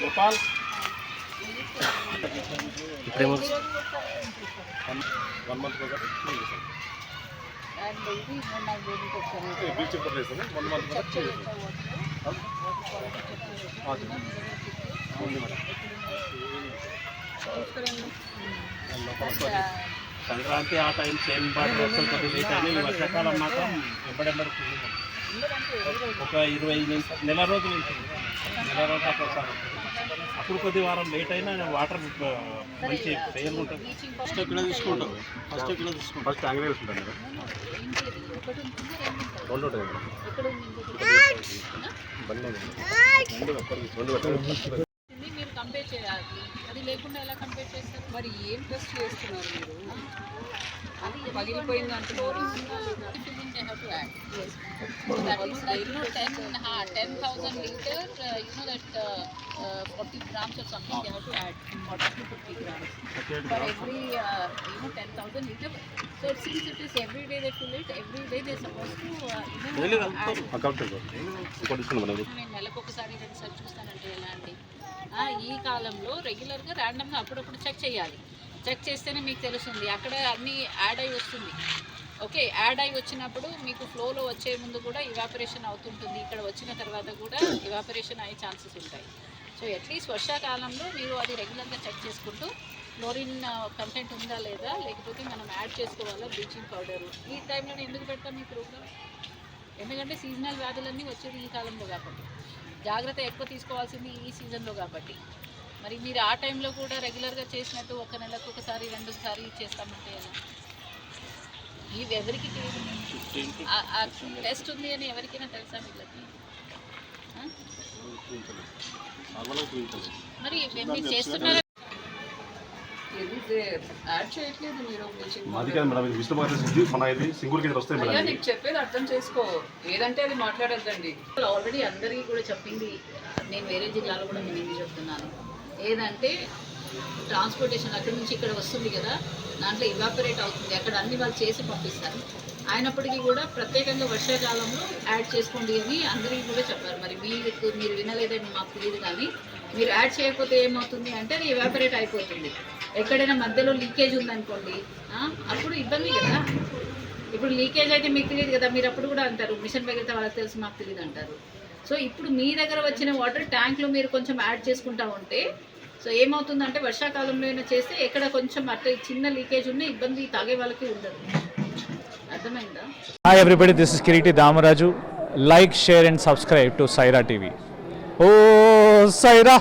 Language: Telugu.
गोपाल। इकडे मग वन मंथ वगैरे beach place one month madam Sankranti ఆ టైం సేమ్ వర్షాలు కొద్ది లేట్ అయినా ఈ వర్షాకాలం మాత్రం ఎంబడెంబడి ఒక ఇరవై నెల రోజుల నుంచి నెల రోజులు వస్తారు అప్పుడు కొద్ది వారం లేట్ అయినా వాటర్ మంచి సేల్ ఉంటుంది. ఫస్ట్ ఎక్కడ తీసుకుంటాం ఫస్ట్ ఎక్కడ తీసుకుంటాం ఫస్ట్ ఉంటుంది రెండు ఉంటుంది ఉంటుంది. రెండు రెండు లేకుండా ఎలా కంపేర్ చేస్తారు మరి ఏం టెస్ట్ చేస్తున్నారు మీరు అది పగిలిపోయింది అంటున్నారు that is like you know 10 ha, 10000 liter uh, you know that uh, uh, 40 grams or something they have to add 40 to 50 grams for every uh, you know 10000 liter so since it is every day they fill it every day they supposed to uh, you know add account ఇంకోటి ఇస్తుంది మేడం నేను నెలకు ఒకసారి రెండు సార్లు చూస్తానంటే ఎలా అండి ఆ, ఈ కాలంలో రెగ్యులర్గా ర్యాండమ్గా అప్పుడప్పుడు చెక్ చేయాలి. చెక్ చేస్తేనే మీకు తెలుస్తుంది. అక్కడ అన్నీ యాడ్ అయి వస్తుంది. ఓకే యాడ్ అయి వచ్చినప్పుడు మీకు ఫ్లోలో వచ్చే ముందు కూడా ఇవాపరేషన్ అవుతుంటుంది. ఇక్కడ వచ్చిన తర్వాత కూడా ఇవాపరేషన్ అయ్యే ఛాన్సెస్ ఉంటాయి. సో అట్లీస్ట్ వర్షాకాలంలో మీరు అది రెగ్యులర్గా చెక్ చేసుకుంటూ క్లోరిన్ కంటెంట్ ఉందా లేదా? లేకపోతే మనం యాడ్ చేసుకోవాలా బ్లీచింగ్ పౌడర్ ఈ టైంలో ఎందుకు పెడతాం ఈ ప్రోగ్రామ్ ఎందుకంటే సీజనల్ వ్యాధులన్నీ వచ్చేది ఈ కాలంలో కాబట్టి. జాగ్రత్త ఎక్కువ తీసుకోవాల్సింది ఈ సీజన్లో కాబట్టి. మరి మీరు ఆ టైంలో కూడా రెగ్యులర్గా చేసినట్టు ఒక నెలకు ఒకసారి రెండు సారి చేస్తామంటే ఈ ఎవరికి టెస్ట్ ఉంది అని ఎవరికైనా తెలుసా వీళ్ళకి? మరి మీరు చేస్తున్నారా? యాడ్ చేయట్లేదు మీరు మాది కాదు మేడం ఇది విష్ణు భగత్ మన ఇది సింగూర్ కింద వస్తాయి అయ్యా మేడం నీకు చెప్పేది అర్థం చేసుకో. ఏదంటే అది మాట్లాడొద్దండి. ఆల్రెడీ అందరికీ కూడా చెప్పింది నేను వేరే జిల్లాలో కూడా నేను చెప్తున్నాను. ఏదంటే ట్రాన్స్పోర్టేషన్ అక్కడి నుంచి ఇక్కడ వస్తుంది కదా దాంట్లో ఇవాపరేట్ అవుతుంది. అక్కడ అన్ని వాళ్ళు చేసి పంపిస్తారు. అయినప్పటికీ కూడా ప్రత్యేకంగా వర్షాకాలంలో యాడ్ చేసుకోండి అని అందరికీ కూడా చెప్పారు. మరి మీకు మీరు వినలేదని మాకు తెలియదు కానీ మీరు యాడ్ చేయకపోతే ఏమవుతుంది అంటే అది ఇవాపరేట్ అయిపోతుంది. ఎక్కడైనా మధ్యలో లీకేజ్ ఉందనుకోండి అప్పుడు ఇబ్బంది కదా. ఇప్పుడు లీకేజ్ అయితే మీకు తెలియదు కదా మీరు అప్పుడు కూడా అంటారు మిషన్ పగిలితే వాళ్ళకి తెలుసు మాకు తెలియదు అంటారు. సో ఇప్పుడు మీ దగ్గర వచ్చిన వాటర్ ట్యాంక్లో మీరు కొంచెం యాడ్ చేసుకుంటా ఉంటే సో ఏమవుతుందంటే వర్షాకాలంలో అయినా చేస్తే ఎక్కడ కొంచెం అట్లా చిన్న లీకేజ్ ఉన్న ఇబ్బంది తాగే వాళ్ళకి ఉండదు. అర్థమైందా? Hi everybody, this is Kiriti Damaraju. Like, share and subscribe to Saira TV. Oh! ব্যবসায়ীরা